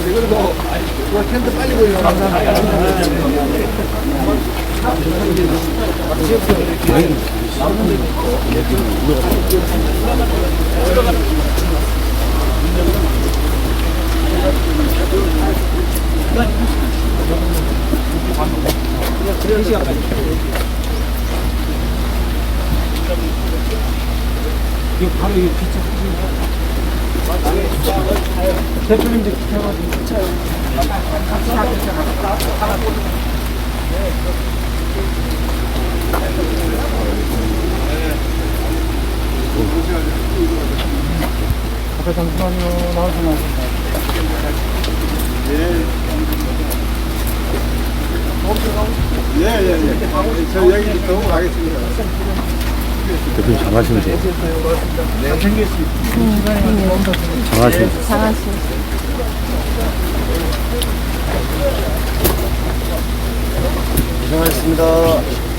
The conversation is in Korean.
그래도 텐트 빨리 보이려고 이거 바로 이거 비춰. 대표님들 기차가지고 아까 잠시만요 나오지 마세요 예, 예, 예. 저 여기 너무 가겠습니다. 대표님 장하시면 돼요. 네, 장하시면 장하시. 고생하셨습니다.